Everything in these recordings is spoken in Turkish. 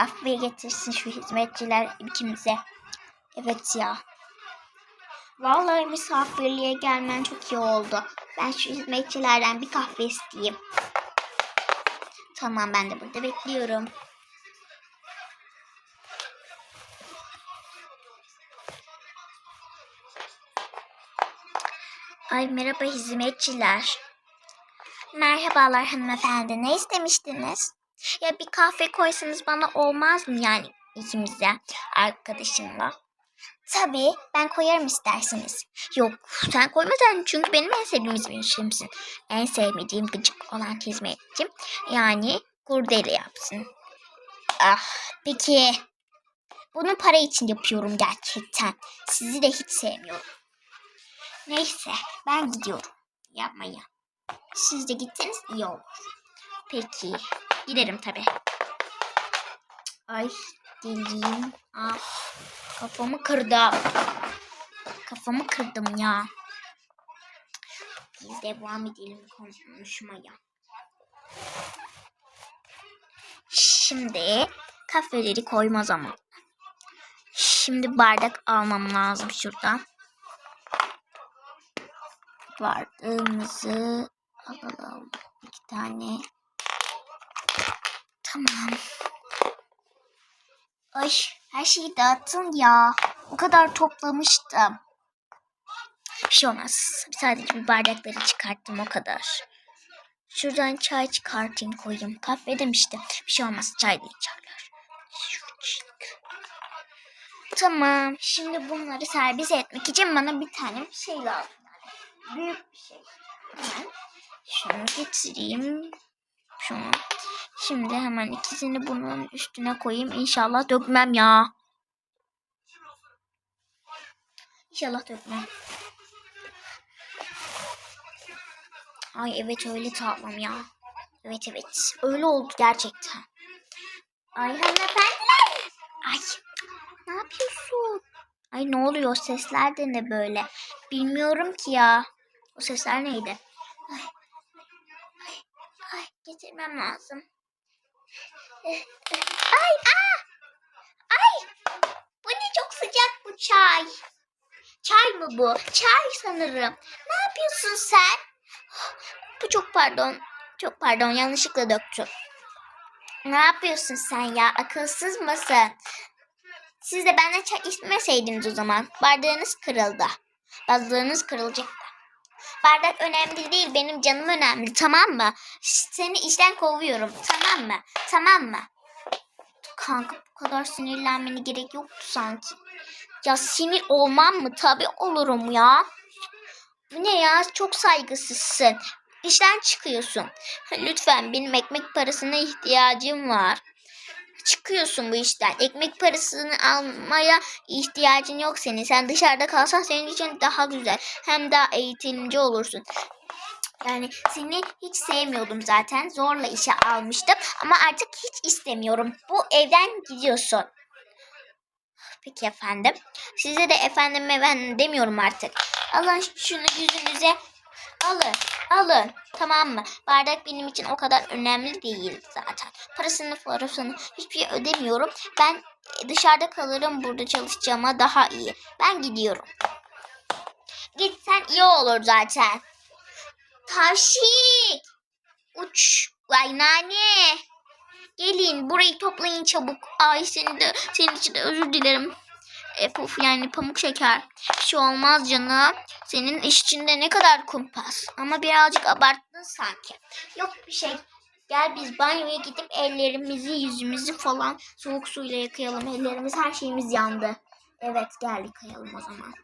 kahveyi getirsin şu hizmetçiler ikimize. Evet ya. Vallahi misafirliğe gelmen çok iyi oldu. Ben şu hizmetçilerden bir kahve isteyeyim. Tamam ben de burada bekliyorum. Ay merhaba hizmetçiler. Merhabalar hanımefendi. Ne istemiştiniz? Ya bir kahve koysanız bana olmaz mı yani ikimize arkadaşımla? Tabii ben koyarım isterseniz. Yok sen koymasan çünkü benim en sevdiğim hizmetçimsin. En sevmediğim gıcık olan hizmetçim yani kurdele yapsın. Ah peki. Bunu para için yapıyorum gerçekten. Sizi de hiç sevmiyorum. Neyse ben gidiyorum. Yapmaya. Siz de gittiniz iyi olur. Peki. Giderim tabii. Ay geleyim. Ah kafamı kırdım. Kafamı kırdım ya. Biz devam edelim konuşmaya. Şimdi kahveleri koyma zamanı. Şimdi bardak almam lazım şuradan. Bardağımızı alalım. İki tane. Tamam. Ay her şeyi dağıttın ya. O kadar toplamıştım. Bir şey olmaz. Sadece bir bardakları çıkarttım o kadar. Şuradan çay çıkartayım koyayım. Kahve demişti. Bir şey olmaz çay da içerler. Tamam. Şimdi bunları servis etmek için bana bir tane bir şey lazım. Büyük bir şey. Hemen şunu getireyim. Şunu. Şimdi hemen ikisini bunun üstüne koyayım. İnşallah dökmem ya. İnşallah dökmem. Ay evet öyle tatlım ya. Evet evet. Öyle oldu gerçekten. Ay hanımefendiler. Ay ne yapıyorsun? Ay ne oluyor? Sesler de ne böyle? Bilmiyorum ki ya. O sesler neydi? Ay, getirmem lazım. Ay, aa! Ay! Bu ne çok sıcak bu çay. Çay mı bu? Çay sanırım. Ne yapıyorsun sen? Bu çok pardon. Çok pardon yanlışlıkla döktüm. Ne yapıyorsun sen ya? Akılsız mısın? Siz de benden çay içmeseydiniz o zaman. Bardağınız kırıldı. Bardağınız kırılacak. Bardak önemli değil. Benim canım önemli. Tamam mı? Seni işten kovuyorum. Tamam mı? Tamam mı? Kanka bu kadar sinirlenmene gerek yoktu sanki. Ya sinir olmam mı? Tabii olurum ya. Bu ne ya? Çok saygısızsın. İşten çıkıyorsun. Lütfen benim ekmek parasına ihtiyacım var. Çıkıyorsun bu işten. Ekmek parasını almaya ihtiyacın yok senin. Sen dışarıda kalsan senin için daha güzel. Hem daha eğitimci olursun. Yani seni hiç sevmiyordum zaten. Zorla işe almıştım. Ama artık hiç istemiyorum. Bu evden gidiyorsun. Peki efendim. Size de efendim ben demiyorum artık. Alın şunu yüzünüze. Alın. Alın. Tamam mı? Bardak benim için o kadar önemli değil zaten. Parasını parasını hiçbir şey ödemiyorum. Ben dışarıda kalırım burada çalışacağıma daha iyi. Ben gidiyorum. Gitsen iyi olur zaten. Tavşik. Uç. Vay nane. Gelin burayı toplayın çabuk. Ay senin de senin için de özür dilerim. E, puf yani pamuk şeker. Şey olmaz canım. Senin iş içinde ne kadar kumpas. Ama birazcık abarttın sanki. Yok bir şey. Gel biz banyoya gidip ellerimizi yüzümüzü falan soğuk suyla yıkayalım. Ellerimiz her şeyimiz yandı. Evet gel yıkayalım o zaman.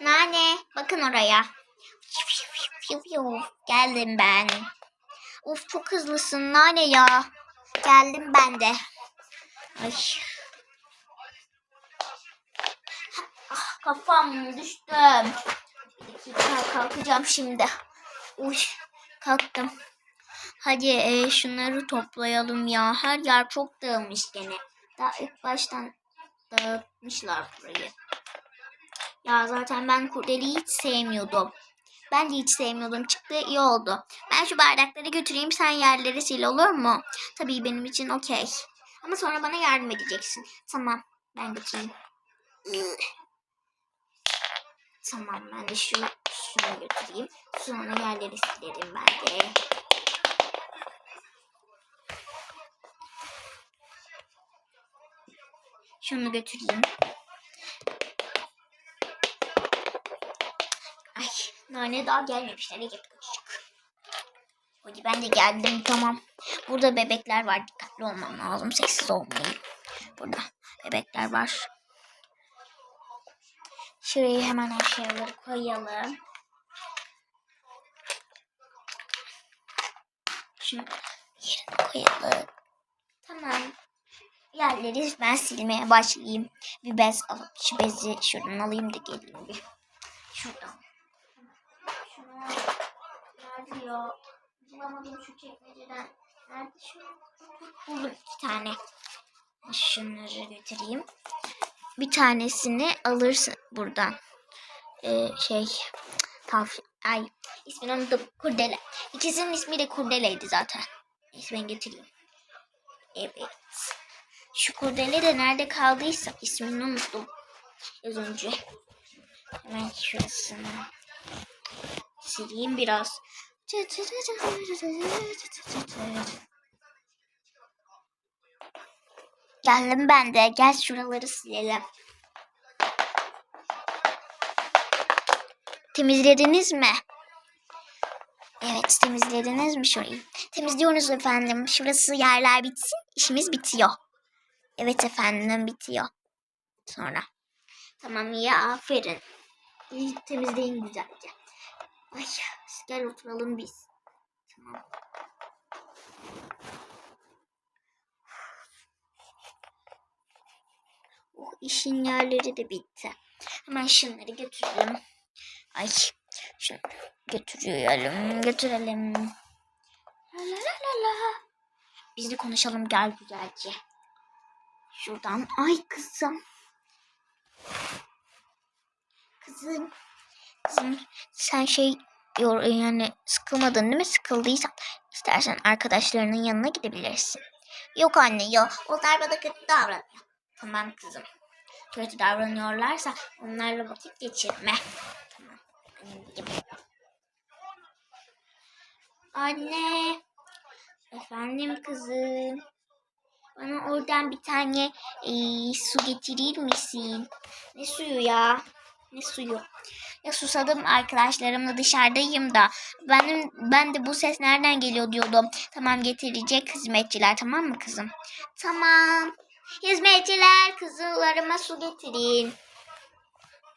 Nane bakın oraya. Geldim ben. Of çok hızlısın Nane ya. Geldim ben de. Ay. Kafam düştüm. Bir dakika kalkacağım şimdi. Uy kalktım. Hadi e, şunları toplayalım ya. Her yer çok dağılmış gene. Daha ilk baştan dağıtmışlar burayı. Ya zaten ben kurdeleyi hiç sevmiyordum. Ben de hiç sevmiyordum. Çıktı iyi oldu. Ben şu bardakları götüreyim sen yerleri sil olur mu? Tabii benim için okey. Ama sonra bana yardım edeceksin. Tamam ben götüreyim. Tamam ben de şunu, şunu götüreyim. Sonra yerleri silerim ben de. Şunu götüreyim. Ay nane daha gelmemişler. İyi kaçacak. Hadi ben de geldim tamam. Burada bebekler var. Dikkatli olmam lazım. Sessiz olmayayım. Burada bebekler var. Şuraya hemen aşağıları koyalım. Şunu koyalım. Tamam. Yerleri ben silmeye başlayayım. Bir bez alıp şu bezi şuradan alayım da geleyim bir. Şuradan. Şunu nerede ya? Bulamadım şu çekmeceden. Nerede şu? Buldum iki tane. Şunları götüreyim. Bir tanesini alırsın buradan. Ee, şey tavş ay ismini unuttum kurdele. İkisinin ismi de kurdeleydi zaten. Neyse ben getireyim. Evet. Şu kurdele de nerede kaldıysa ismini unuttum. Az önce. Hemen şurasını sileyim biraz. Geldim ben de. Gel şuraları silelim. Temizlediniz mi? Evet temizlediniz mi şurayı? Temizliyoruz efendim. Şurası yerler bitsin. işimiz bitiyor. Evet efendim bitiyor. Sonra. Tamam ya aferin. İyi temizleyin güzelce. Ay gel oturalım biz. İşin yerleri de bitti. Hemen şunları götürelim. Ay şunu götürelim götürelim. La la la la. Biz de konuşalım gel güzelce. Şuradan ay kızım. Kızım. Kızım sen şey yor yani sıkılmadın değil mi? Sıkıldıysan istersen arkadaşlarının yanına gidebilirsin. Yok anne ya onlar bana kötü davranıyor. Tamam kızım. Kötü davranıyorlarsa onlarla vakit geçirme. Anne. Efendim kızım. Bana oradan bir tane eee, su getirir misin? Ne suyu ya? Ne suyu? Ya susadım arkadaşlarımla dışarıdayım da. Benim ben de bu ses nereden geliyor diyordum. Tamam getirecek hizmetçiler tamam mı kızım? Tamam. Hizmetçiler kızlarıma su getirin.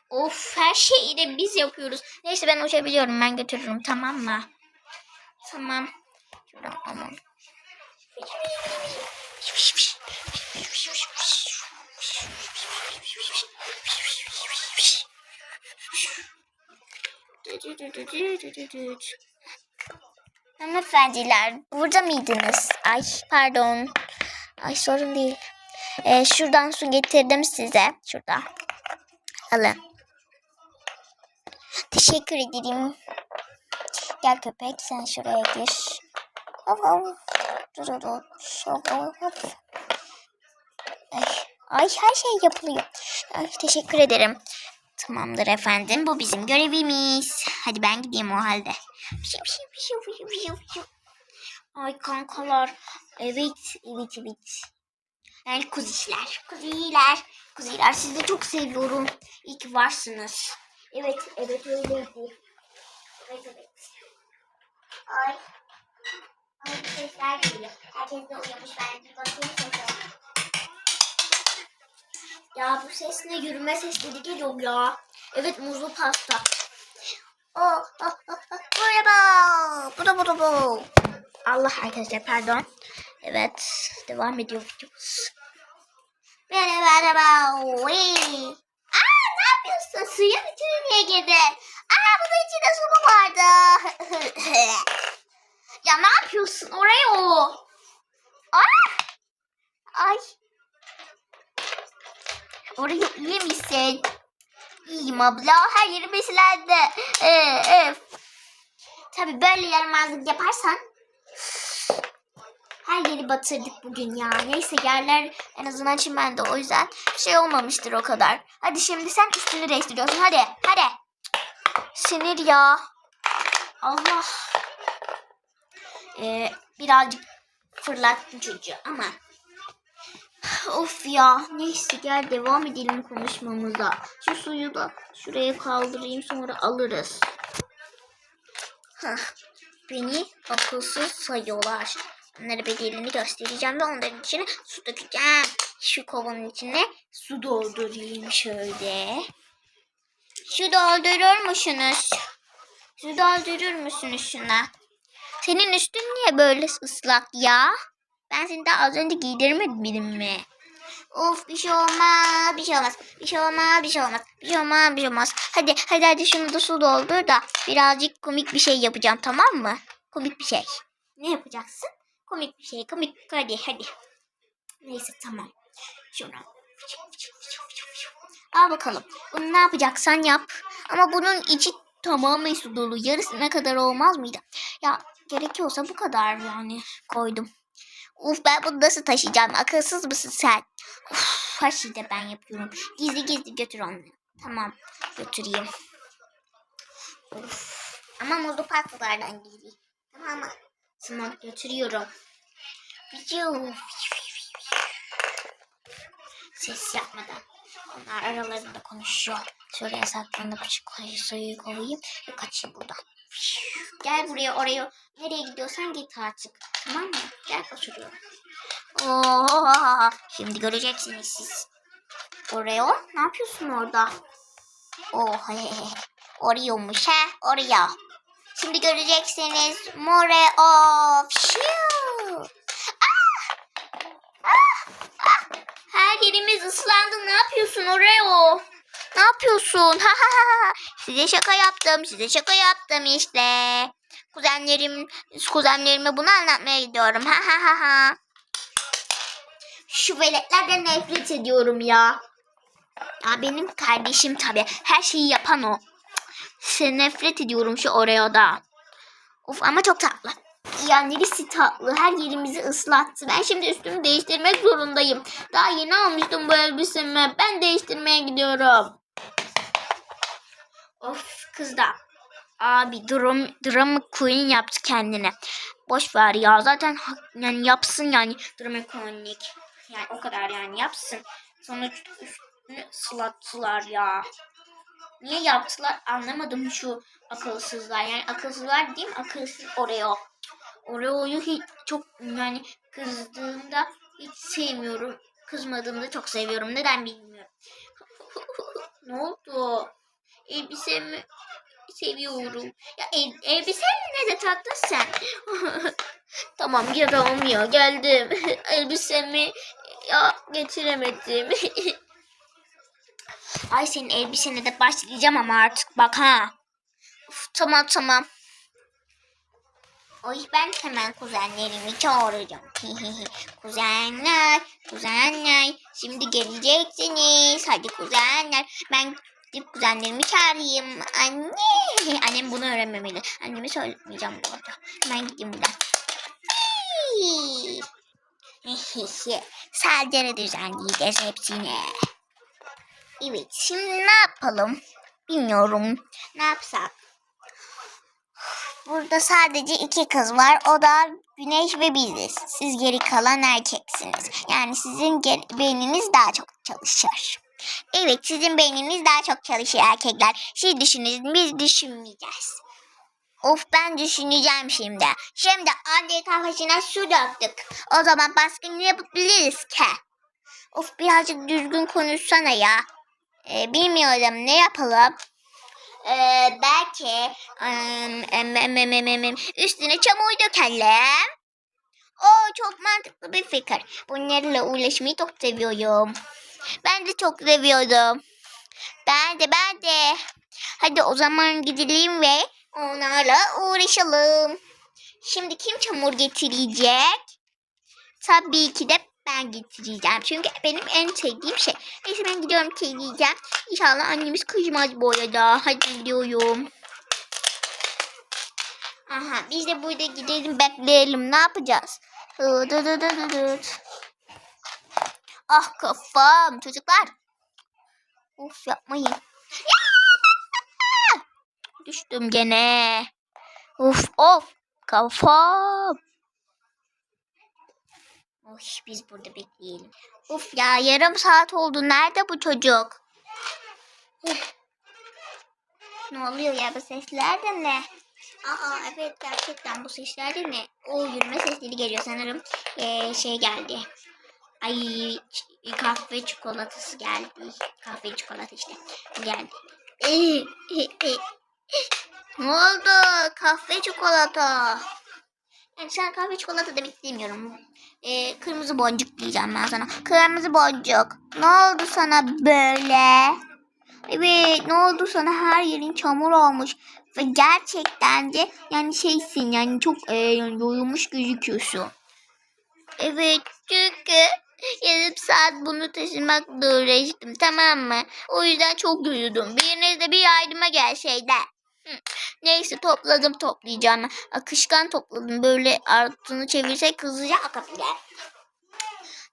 Of her şeyi de biz yapıyoruz. Neyse ben uçabiliyorum ben götürürüm tamam mı? Tamam. Aman. Hanımefendiler burada mıydınız? Ay pardon. Ay sorun değil. Ee, şuradan su getirdim size. Şurada. Alın. Teşekkür ederim. Gel köpek sen şuraya gir. Hop hop. Dur dur. Hop hop. Ay, her şey yapılıyor. Ay, teşekkür ederim. Tamamdır efendim. Bu bizim görevimiz. Hadi ben gideyim o halde. Ay kankalar. Evet, evet, evet. Yani kuzişler, kuziler, kuziler sizi çok seviyorum. İyi ki varsınız. Evet, evet öyleydi. Evet, evet. Ay. Ay sesler geliyor. Herkes de uyumuş. Ya bu ses ne? Yürüme sesleri geliyor ya. Evet muzlu pasta. Oh, oh, oh, oh. Bu da bu da bu. Allah arkadaşlar pardon. Evet devam ediyor videomuz. Merhaba merhaba. Uy. Aa ne yapıyorsun? Suyun içine niye girdin? Aa bunun içinde su mu vardı? ya ne yapıyorsun? Oraya o. Aa! Ay. Orayı iyi misin? İyiyim abla. Her yeri beslendi. Ee. Tabii böyle yaramazlık yaparsan her yeri batırdık bugün ya. Neyse yerler en azından çimende o yüzden şey olmamıştır o kadar. Hadi şimdi sen üstünü değiştiriyorsun. Hadi hadi. Sinir ya. Allah. Ee, birazcık fırlattım çocuğu ama Of ya. Neyse gel devam edelim konuşmamıza. Şu suyu da şuraya kaldırayım sonra alırız. Hah. Beni akılsız sayıyorlar. Onlara bedelini göstereceğim ve onların içine su dökeceğim. Şu kovanın içine su doldurayım şöyle. Su doldurur musunuz? Su doldurur musunuz şuna? Senin üstün niye böyle ıslak ya? Ben seni daha az önce giydirmedim mi? Of bir şey olmaz, bir şey olmaz, bir şey olmaz, bir şey olmaz, bir şey olmaz, bir şey olmaz. Hadi, hadi hadi şunu da su doldur da birazcık komik bir şey yapacağım tamam mı? Komik bir şey. Ne yapacaksın? Komik bir şey, komik. Hadi, hadi. Neyse tamam. Şunu. Al bakalım. Bunu ne yapacaksan yap. Ama bunun içi tamamen su dolu. Yarısına kadar olmaz mıydı? Ya gerekiyorsa bu kadar yani koydum. Uf ben bunu nasıl taşıyacağım? Akılsız mısın sen? Uf, her şeyi de ben yapıyorum. Gizli gizli götür onu. Tamam götüreyim. Uf. Ama muzlu parklardan gizli. Tamam mı? Tamam götürüyorum. Ses yapmadan. Onlar aralarında konuşuyor. Şuraya saklanıp koyu suyu koyayım ve kaçayım buradan. Gel buraya oraya. Nereye gidiyorsan git artık. Tamam mı? Gel oturuyorum. Oo, şimdi göreceksiniz siz. Oreo ne yapıyorsun orada? Oh he he. Oreo'muş he. Oreo. Şimdi göreceksiniz. Moreo. Pşiu. Ah! Ah! Ah! Her yerimiz ıslandı. Ne yapıyorsun Oreo? Ne yapıyorsun? Ha ha. ha. Size şaka yaptım. Size şaka yaptım işte. Kuzenlerim, kuzenlerime bunu anlatmaya gidiyorum. Ha ha ha ha. Şu veletlerden nefret ediyorum ya. Ya benim kardeşim tabii. Her şeyi yapan o. Sen nefret ediyorum şu Oreo'da. Of ama çok tatlı. Ya neresi tatlı? Her yerimizi ıslattı. Ben şimdi üstümü değiştirmek zorundayım. Daha yeni almıştım bu elbisemi. Ben değiştirmeye gidiyorum. Of kız da. Abi dram, drama queen yaptı kendine. Boş ver ya. Zaten yani yapsın yani drama queenlik. Yani o kadar yani yapsın. Sonuç üstünü ıslattılar ya. Niye yaptılar anlamadım şu akılsızlar. Yani akılsızlar değil mi? Akılsız Oreo. Oreo'yu hiç çok yani kızdığımda hiç sevmiyorum. Kızmadığımda çok seviyorum. Neden bilmiyorum. ne oldu? Elbisemi seviyorum. Ya el, elbisen ne de taktın sen? tamam ya tamam ya geldim. Elbisemi ya getiremedim. Ay senin elbisene de başlayacağım ama artık bak ha. Uf, tamam tamam. Oy ben hemen kuzenlerimi çağıracağım. kuzenler, kuzenler. Şimdi geleceksiniz. Hadi kuzenler. Ben gidip kuzenlerimi çağırayım. Anne. Annem bunu öğrenmemeli. Anneme söylemeyeceğim bu arada. Hemen gideyim buradan. Sadece düzenleyeceğiz hepsini. Evet şimdi ne yapalım? Bilmiyorum. Ne yapsak? Burada sadece iki kız var. O da Güneş ve biziz. Siz geri kalan erkeksiniz. Yani sizin beyniniz daha çok çalışır. Evet sizin beyniniz daha çok çalışıyor erkekler. Siz düşünün biz düşünmeyeceğiz. Of ben düşüneceğim şimdi. Şimdi anne kafasına su döktük. O zaman baskın yapabiliriz ki? Of birazcık düzgün konuşsana ya. Ee, bilmiyorum ne yapalım? Ee, belki em, em, em, em, üstüne çamur dökelim. Oo çok mantıklı bir fikir. Bunlarla uğraşmayı çok seviyorum. Ben de çok seviyorum. Ben de ben de. Hadi o zaman gidelim ve onlarla uğraşalım. Şimdi kim çamur getirecek? Tabii ki de ben getireceğim. Çünkü benim en sevdiğim şey. Neyse ben gidiyorum getireceğim. İnşallah annemiz kızmaz bu arada. Hadi gidiyorum. Aha biz de burada gidelim bekleyelim ne yapacağız? Ah kafam çocuklar. Of yapmayın. Ya! Düştüm gene. Of of kafam. Oy, biz burada bekleyelim. Of ya yarım saat oldu. Nerede bu çocuk? Uf. Ne oluyor ya bu sesler de ne? Aa evet gerçekten bu sesler de ne? O yürüme sesleri geliyor sanırım. Ee, şey geldi. Ay kahve çikolatası geldi. Kahve çikolata işte. Geldi. ne oldu? Kahve çikolata. Yani sen kahve çikolata demek istemiyorum. Ee, kırmızı boncuk diyeceğim ben sana. Kırmızı boncuk. Ne oldu sana böyle? Evet ne oldu sana her yerin çamur olmuş. Ve gerçekten de yani şeysin yani çok e, yorulmuş gözüküyorsun. Evet çünkü yarım saat bunu taşımakla uğraştım tamam mı? O yüzden çok yoruldum. Biriniz de bir yardıma gelseydi. Neyse topladım toplayacağım. Akışkan topladım. Böyle altını çevirsek hızlıca akabilir.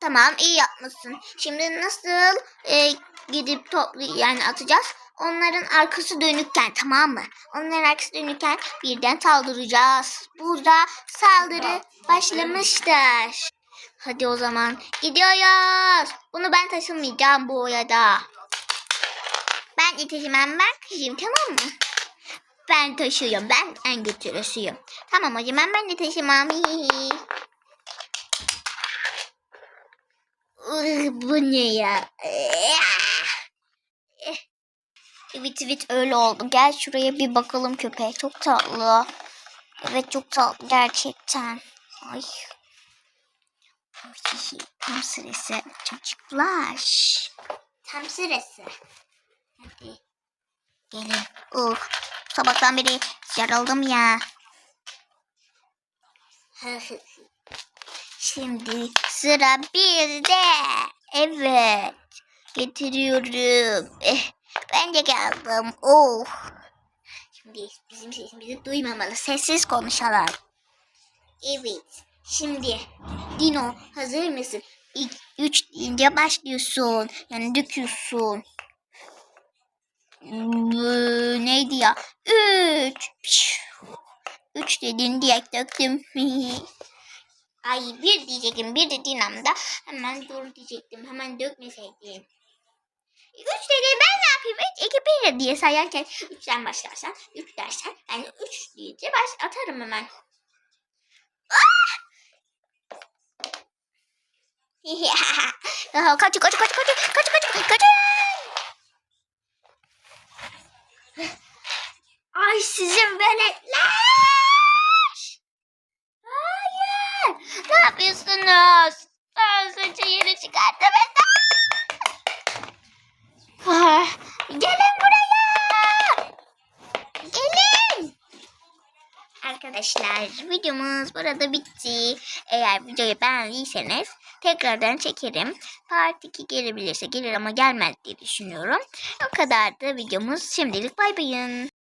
Tamam iyi yapmışsın. Şimdi nasıl e, gidip toplu yani atacağız? Onların arkası dönükken tamam mı? Onların arkası dönükken birden saldıracağız. Burada saldırı başlamıştır. Hadi o zaman gidiyoruz. Bunu ben taşımayacağım bu oyada. Ben iteceğim ben taşıyayım tamam mı? Ben taşıyorum. Ben en götürüsüyüm. Tamam o zaman ben de taşımam. Bu ne ya? Evet evet öyle oldu. Gel şuraya bir bakalım köpeğe. Çok tatlı. Evet çok tatlı gerçekten. Ay. Ay, Tam sırası. Çocuklar. Tam sırası. Hadi. Gelin. Uh, sabahtan beri yaraldım ya. Şimdi sıra bizde. Evet. Getiriyorum. Eh, ben de geldim. Oh. Şimdi bizim sesimizi duymamalı. Sessiz konuşalım. Evet. Şimdi Dino hazır mısın? İlk üç deyince başlıyorsun. Yani döküyorsun. Neydi ya? Üç. Üç dedin diye döktüm. Ay bir diyecektim. Bir dediğin anda hemen dur diyecektim. Hemen dökmeseydim. Üç dedi ben ne yapayım? Üç, iki, bir diye sayarken üçten başlarsan, üç dersen yani üç deyince baş atarım hemen. Ah! kaç kaç kaç kaç kaç kaç kaç Ay sizin veletler! Hayır! Ne yapıyorsunuz? Ben saçı yere çıkarttım. Ah, Gelin buraya! Gelin! Arkadaşlar videomuz burada bitti. Eğer videoyu beğendiyseniz tekrardan çekerim. Part 2 gelebilirse gelir ama gelmez diye düşünüyorum. O kadar da videomuz şimdilik bay bayın.